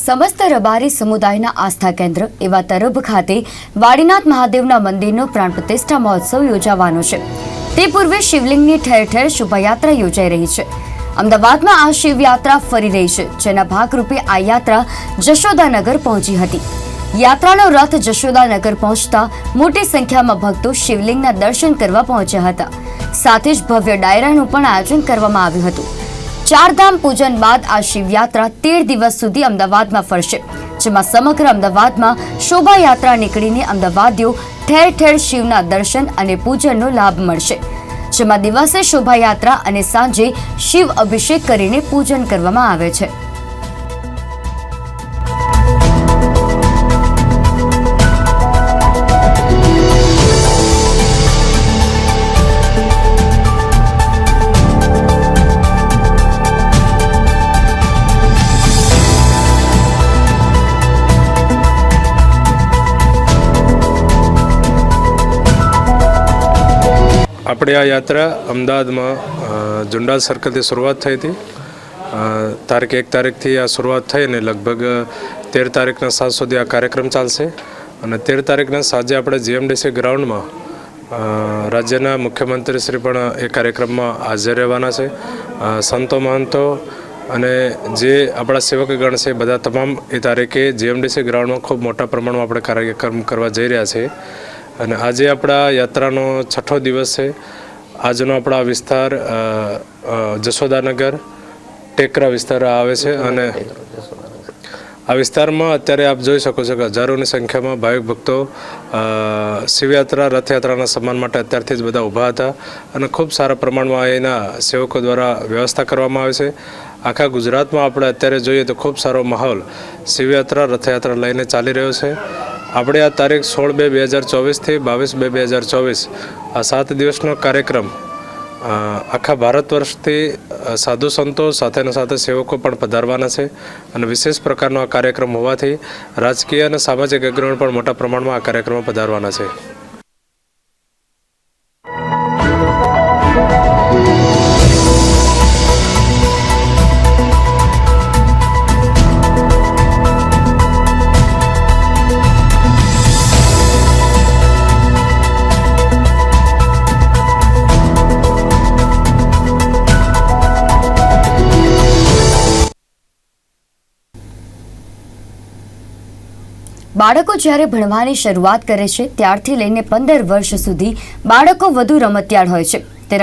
સમસ્ત રબારી સમુદાયના આસ્થા કેન્દ્ર એવા તરબ ખાતે વાડીનાથ મહાદેવના મંદિરનો પ્રાણ પ્રતિષ્ઠા મહોત્સવ યોજાવાનો છે. તે પૂર્વે શિવલિંગની ઠેર ઠેર શોભાયાત્રા યોજાઈ રહી છે. અમદાવાદમાં આ શિવયાત્રા ફરી રહી છે, જેના ભાગરૂપે આ યાત્રા જશોદાનગર પહોંચી હતી. યાત્રાનો રથ જશોદાનગર પહોંચતા મોટી સંખ્યામાં ભક્તો શિવલિંગના દર્શન કરવા પહોંચ્યા હતા. સાથે જ ભવ્ય ડાયરાનું પણ આયોજન કરવામાં આવ્યું હતું. ચારધામ પૂજન બાદ આ શિવયાત્રા તેર દિવસ સુધી અમદાવાદમાં ફરશે, જેમાં સમગ્ર અમદાવાદમાં શોભાયાત્રા નીકળીને અમદાવાદીઓ ઠેર ઠેર શિવના દર્શન અને પૂજનનો લાભ મળશે, જેમાં દિવસે શોભાયાત્રા અને સાંજે શિવ અભિષેક કરીને પૂજન કરવામાં આવે છે. આપણી આ યાત્રા અમદાવાદમાં અ, સર્કલથી શરૂઆત થઈ હતી. તારીખ એક તારીખથી આ શરૂઆત થઈ અને લગભગ તેર તારીખના સાંજ સુધી આ કાર્યક્રમ ચાલશે. અને તેર તારીખના સાંજે આપણે જીએમડીસી ગ્રાઉન્ડમાં રાજ્યના મુખ્યમંત્રી શ્રી પણ એ કાર્યક્રમમાં હાજર રહેવાના છે. સંતો મહંતો અને જે આપણા સેવકગણ છે બધા તમામ એ તારીખે જીએમડીસી ગ્રાઉન્ડમાં ખૂબ મોટા પ્રમાણમાં આપણે કાર્યક્રમ કરવા જઈ રહ્યા છીએ અને આજે આપણા યાત્રાનો છઠ્ઠો દિવસ છે. આજનો આપણા વિસ્તાર જશોદાનગર, ટેકરા વિસ્તાર આવે છે અને આ વિસ્તારમાં અત્યારે આપ જોઈ શકો છો કે હજારોની સંખ્યામાં ભાવિક ભક્તો શિવયાત્રા, રથયાત્રાના સન્માન માટે અત્યારથી જ બધા ઊભા હતા અને ખૂબ સારા પ્રમાણમાં એના સેવકો દ્વારા વ્યવસ્થા કરવામાં આવે છે. આખા ગુજરાતમાં આપણે અત્યારે જોઈએ તો ખૂબ સારો માહોલ શિવયાત્રા, રથયાત્રા લઈને ચાલી રહ્યો છે. આપણે આ તારીખ સોળ બે બે હજાર ચોવીસથી બાવીસ બે બે હજાર ચોવીસ આ સાત દિવસનો કાર્યક્રમ આખા ભારત વર્ષથી સાધુ સંતો સાથેના સાથે સેવકો પણ પધારવાના છે અને વિશેષ પ્રકારનો આ કાર્યક્રમ હોવાથી રાજકીય અને સામાજિક અગ્રણી પણ મોટા પ્રમાણમાં આ કાર્યક્રમમાં પધારવાના છે. બાળકો જ્યારે ભણવાની શરૂઆત કરે છે, ત્યારથી લઈને પંદર વર્ષ સુધી બાળકો વધુ રમતિયાળ હોય છે.